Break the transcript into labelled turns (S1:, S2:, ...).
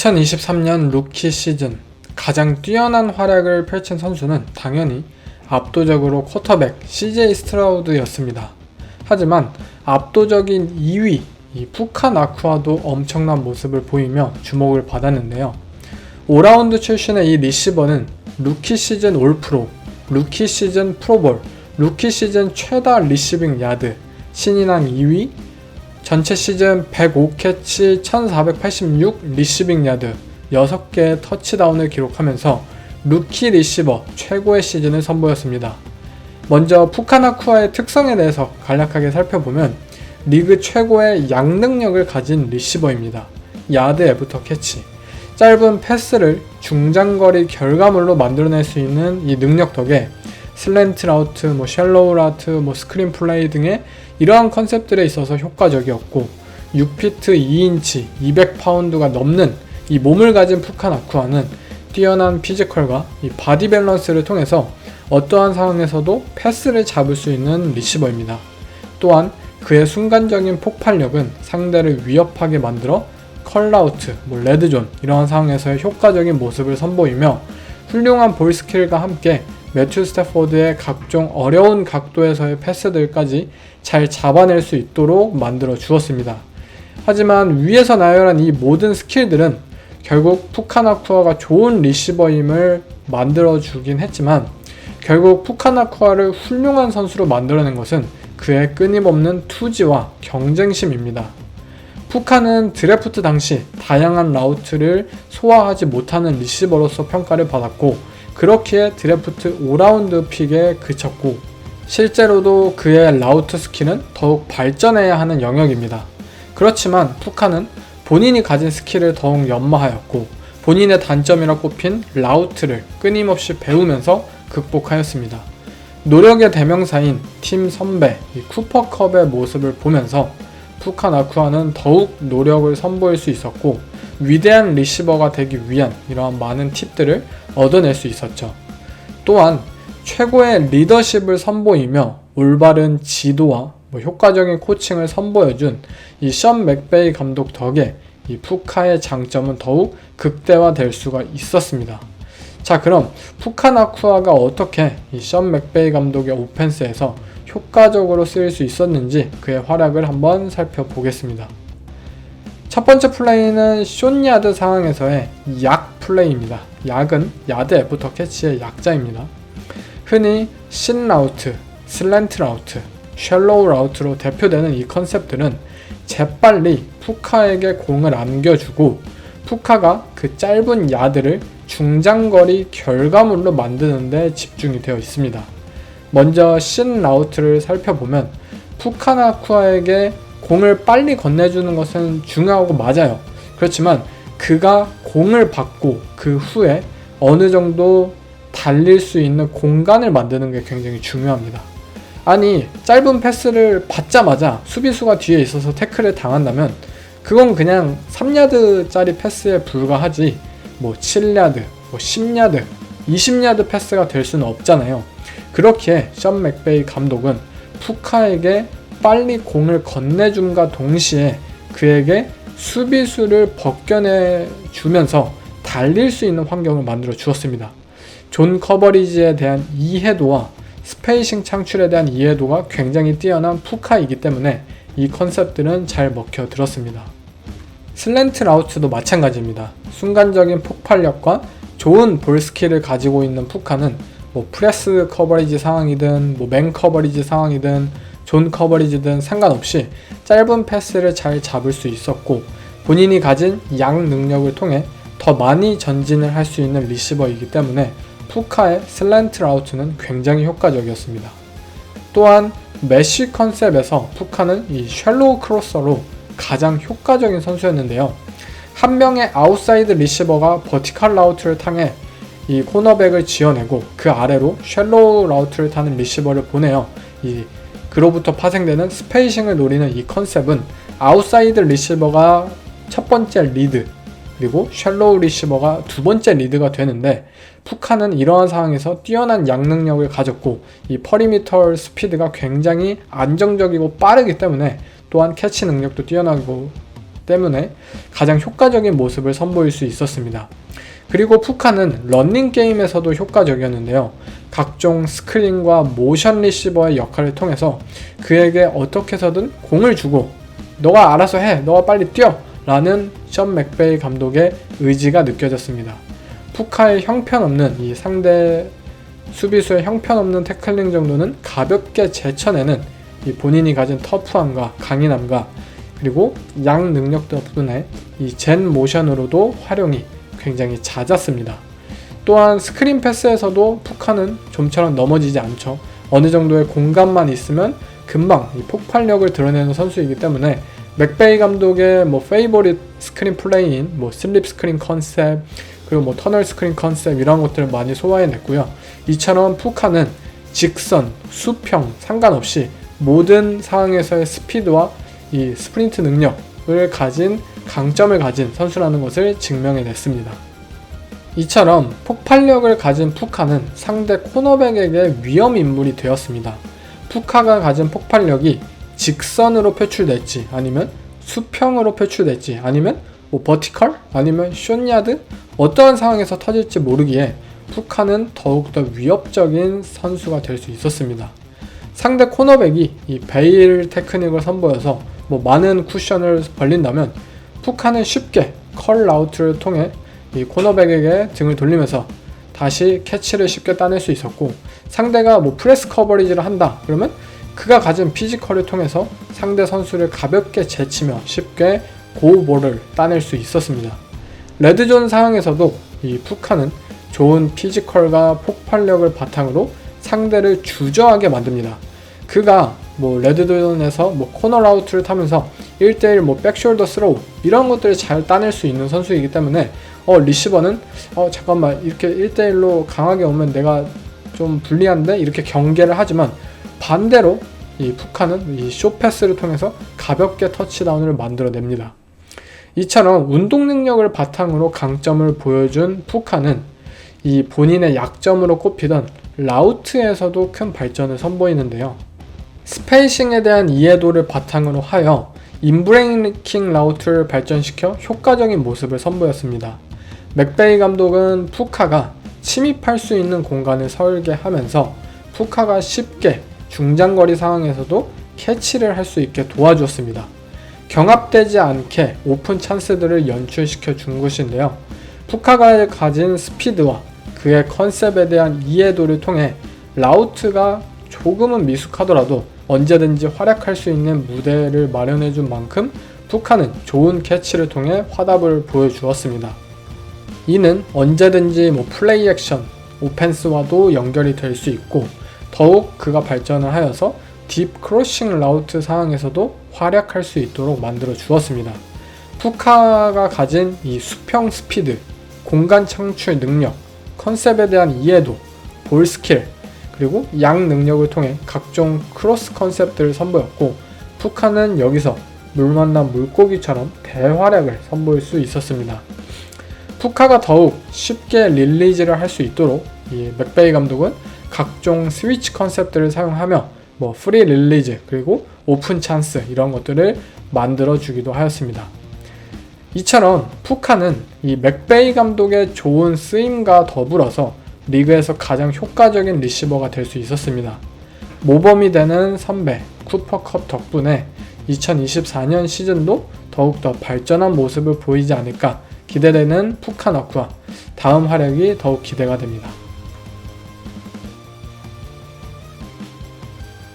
S1: 2023년 루키 시즌 가장 뛰어난 활약을 펼친 선수는 당연히 압도적으로 쿼터백 CJ 스트라우드였습니다. 하지만 압도적인 2위 이 푸카 나쿠아도 엄청난 모습을 보이며 주목을 받았는데요. 5라운드 출신의 이 리시버는 루키 시즌 올프로, 루키 시즌 프로볼, 루키 시즌 최다 리시빙 야드, 신인왕 2위, 전체 시즌 105캐치 1486 리시빙 야드 6개의 터치다운을 기록하면서 루키 리시버 최고의 시즌을 선보였습니다. 먼저 푸카나쿠아의 특성에 대해서 간략하게 살펴보면 리그 최고의 양능력을 가진 리시버입니다. 야드 애프터 캐치 짧은 패스를 중장거리 결과물로 만들어낼 수 있는 이 능력 덕에 슬랜트 라우트, 뭐 샬로우 라우트, 뭐 스크린 플레이 등의 이러한 컨셉들에 있어서 효과적이었고 6피트 2인치 200파운드가 넘는 이 몸을 가진 푸카나쿠아는 뛰어난 피지컬과 이 바디 밸런스를 통해서 어떠한 상황에서도 패스를 잡을 수 있는 리시버입니다. 또한 그의 순간적인 폭발력은 상대를 위협하게 만들어 컬라우트, 뭐 레드존 이러한 상황에서의 효과적인 모습을 선보이며 훌륭한 볼 스킬과 함께 매튜 스태포드의 각종 어려운 각도에서의 패스들까지 잘 잡아낼 수 있도록 만들어 주었습니다. 하지만 위에서 나열한 이 모든 스킬들은 결국 푸카나쿠아가 좋은 리시버임을 만들어 주긴 했지만 결국 푸카나쿠아를 훌륭한 선수로 만들어낸 것은 그의 끊임없는 투지와 경쟁심입니다. 푸카는 드래프트 당시 다양한 라우트를 소화하지 못하는 리시버로서 평가를 받았고 그렇기에 드래프트 5라운드 픽에 그쳤고 실제로도 그의 라우트 스킬은 더욱 발전해야 하는 영역입니다. 그렇지만 푸카는 본인이 가진 스킬을 더욱 연마하였고 본인의 단점이라 꼽힌 라우트를 끊임없이 배우면서 극복하였습니다. 노력의 대명사인 팀 선배 쿠퍼컵의 모습을 보면서 푸카 나쿠아는 더욱 노력을 선보일 수 있었고 위대한 리시버가 되기 위한 이러한 많은 팁들을 얻어낼 수 있었죠. 또한 최고의 리더십을 선보이며 올바른 지도와 뭐 효과적인 코칭을 선보여준 이 션 맥베이 감독 덕에 이 푸카의 장점은 더욱 극대화될 수가 있었습니다. 자 그럼 푸카나쿠아가 어떻게 이 션 맥베이 감독의 오펜스에서 효과적으로 쓰일 수 있었는지 그의 활약을 한번 살펴보겠습니다. 첫 번째 플레이는 숏야드 상황에서의 약 플레이입니다. 약은 야드 애프터 캐치의 약자입니다. 흔히 신 라우트, 슬랜트 라우트, 셜로우 라우트로 대표되는 이 컨셉들은 재빨리 푸카에게 공을 안겨주고 푸카가 그 짧은 야드를 중장거리 결과물로 만드는 데 집중이 되어 있습니다. 먼저 신 라우트를 살펴보면 푸카나쿠아에게 공을 빨리 건네주는 것은 중요하고 맞아요. 그렇지만 그가 공을 받고 그 후에 어느 정도 달릴 수 있는 공간을 만드는 게 굉장히 중요합니다. 아니, 짧은 패스를 받자마자 수비수가 뒤에 있어서 태클을 당한다면 그건 그냥 3야드짜리 패스에 불과하지 뭐 7야드, 뭐 10야드, 20야드 패스가 될 수는 없잖아요. 그렇기에 션 맥베이 감독은 푸카에게 빨리 공을 건네줌과 동시에 그에게 수비수를 벗겨내 주면서 달릴 수 있는 환경을 만들어 주었습니다. 존 커버리지에 대한 이해도와 스페이싱 창출에 대한 이해도가 굉장히 뛰어난 푸카이기 때문에 이 컨셉들은 잘 먹혀 들었습니다. 슬랜트 라우트도 마찬가지입니다. 순간적인 폭발력과 좋은 볼 스킬을 가지고 있는 푸카는 뭐 프레스 커버리지 상황이든 뭐맨 커버리지 상황이든 존 커버리지든 상관없이 짧은 패스를 잘 잡을 수 있었고 본인이 가진 양 능력을 통해 더 많이 전진을 할 수 있는 리시버이기 때문에 푸카의 슬랜트 라우트는 굉장히 효과적이었습니다. 또한 메쉬 컨셉에서 푸카는 이 셜로우 크로서로 가장 효과적인 선수였는데요. 한 명의 아웃사이드 리시버가 버티컬 라우트를 향해 이 코너백을 지어내고 그 아래로 셜로우 라우트를 타는 리시버를 보내요. 이 그로부터 파생되는 스페이싱을 노리는 이 컨셉은 아웃사이드 리시버가 첫 번째 리드 그리고 셜로우 리시버가 두 번째 리드가 되는데 푸카는 이러한 상황에서 뛰어난 양능력을 가졌고 이 퍼리미터 스피드가 굉장히 안정적이고 빠르기 때문에 또한 캐치 능력도 뛰어나고 때문에 가장 효과적인 모습을 선보일 수 있었습니다. 그리고 푸카는 런닝 게임에서도 효과적이었는데요. 각종 스크린과 모션 리시버의 역할을 통해서 그에게 어떻게 해서든 공을 주고 너가 알아서 해, 너가 빨리 뛰어 라는 션 맥베이 감독의 의지가 느껴졌습니다. 푸카의 형편없는 이 상대 수비수의 형편없는 태클링 정도는 가볍게 제쳐내는 이 본인이 가진 터프함과 강인함과 그리고 양 능력 덕분에 이 젠 모션으로도 활용이 굉장히 잦았습니다. 또한 스크린 패스에서도 푸카는 좀처럼 넘어지지 않죠. 어느 정도의 공간만 있으면 금방 이 폭발력을 드러내는 선수이기 때문에 맥베이 감독의 뭐 페이보릿 스크린 플레이인 뭐 슬립 스크린 컨셉 그리고 뭐 터널 스크린 컨셉 이런 것들을 많이 소화해냈고요. 이처럼 푸카는 직선, 수평 상관없이 모든 상황에서의 스피드와 이 스프린트 능력 을 가진 강점을 가진 선수라는 것을 증명해 냈습니다. 이처럼 폭발력을 가진 푸카는 상대 코너백에게 위험 인물이 되었습니다. 푸카가 가진 폭발력이 직선으로 표출될지 아니면 수평으로 표출될지 아니면 뭐 버티컬 아니면 숏야드 어떠한 상황에서 터질지 모르기에 푸카는 더욱더 위협적인 선수가 될 수 있었습니다. 상대 코너백이 이 베일 테크닉을 선보여서 뭐 많은 쿠션을 벌린다면 푸카는 쉽게 컬 라우트를 통해 이 코너백에게 등을 돌리면서 다시 캐치를 쉽게 따낼 수 있었고 상대가 뭐 프레스 커버리지를 한다 그러면 그가 가진 피지컬을 통해서 상대 선수를 가볍게 제치며 쉽게 고볼을 따낼 수 있었습니다. 레드존 상황에서도 이 푸카는 좋은 피지컬과 폭발력을 바탕으로 상대를 주저하게 만듭니다. 그가 뭐 레드존에서 뭐 코너 라우트를 타면서 1대1 뭐 백숄더 스로우 이런 것들을 잘 따낼 수 있는 선수이기 때문에 어 리시버는 어 잠깐만 이렇게 1대1로 강하게 오면 내가 좀 불리한데 이렇게 경계를 하지만 반대로 이 푸카는 이 쇼패스를 통해서 가볍게 터치다운을 만들어냅니다. 이처럼 운동 능력을 바탕으로 강점을 보여준 푸카는 이 본인의 약점으로 꼽히던 라우트에서도 큰 발전을 선보이는데요. 스페이싱에 대한 이해도를 바탕으로 하여 인브레이킹 라우트를 발전시켜 효과적인 모습을 선보였습니다. 맥베이 감독은 푸카가 침입할 수 있는 공간을 설계하면서 푸카가 쉽게 중장거리 상황에서도 캐치를 할 수 있게 도와주었습니다. 경합되지 않게 오픈 찬스들을 연출시켜 준 것인데요. 푸카가 가진 스피드와 그의 컨셉에 대한 이해도를 통해 라우트가 조금은 미숙하더라도 언제든지 활약할 수 있는 무대를 마련해 준 만큼 푸카는 좋은 캐치를 통해 화답을 보여주었습니다. 이는 언제든지 뭐 플레이 액션, 오펜스와도 연결이 될 수 있고 더욱 그가 발전을 하여서 딥 크로싱 라우트 상황에서도 활약할 수 있도록 만들어 주었습니다. 푸카가 가진 이 수평 스피드, 공간 창출 능력, 컨셉에 대한 이해도, 볼 스킬, 그리고 양 능력을 통해 각종 크로스 컨셉들을 선보였고 푸카는 여기서 물 만난 물고기처럼 대활약을 선보일 수 있었습니다. 푸카가 더욱 쉽게 릴리즈를 할 수 있도록 이 맥베이 감독은 각종 스위치 컨셉들을 사용하며 뭐 프리 릴리즈 그리고 오픈 찬스 이런 것들을 만들어 주기도 하였습니다. 이처럼 푸카는 이 맥베이 감독의 좋은 쓰임과 더불어서 리그에서 가장 효과적인 리시버가 될 수 있었습니다. 모범이 되는 선배 쿠퍼컵 덕분에 2024년 시즌도 더욱더 발전한 모습을 보이지 않을까 기대되는 푸카너쿠와 다음 활약이 더욱 기대가 됩니다.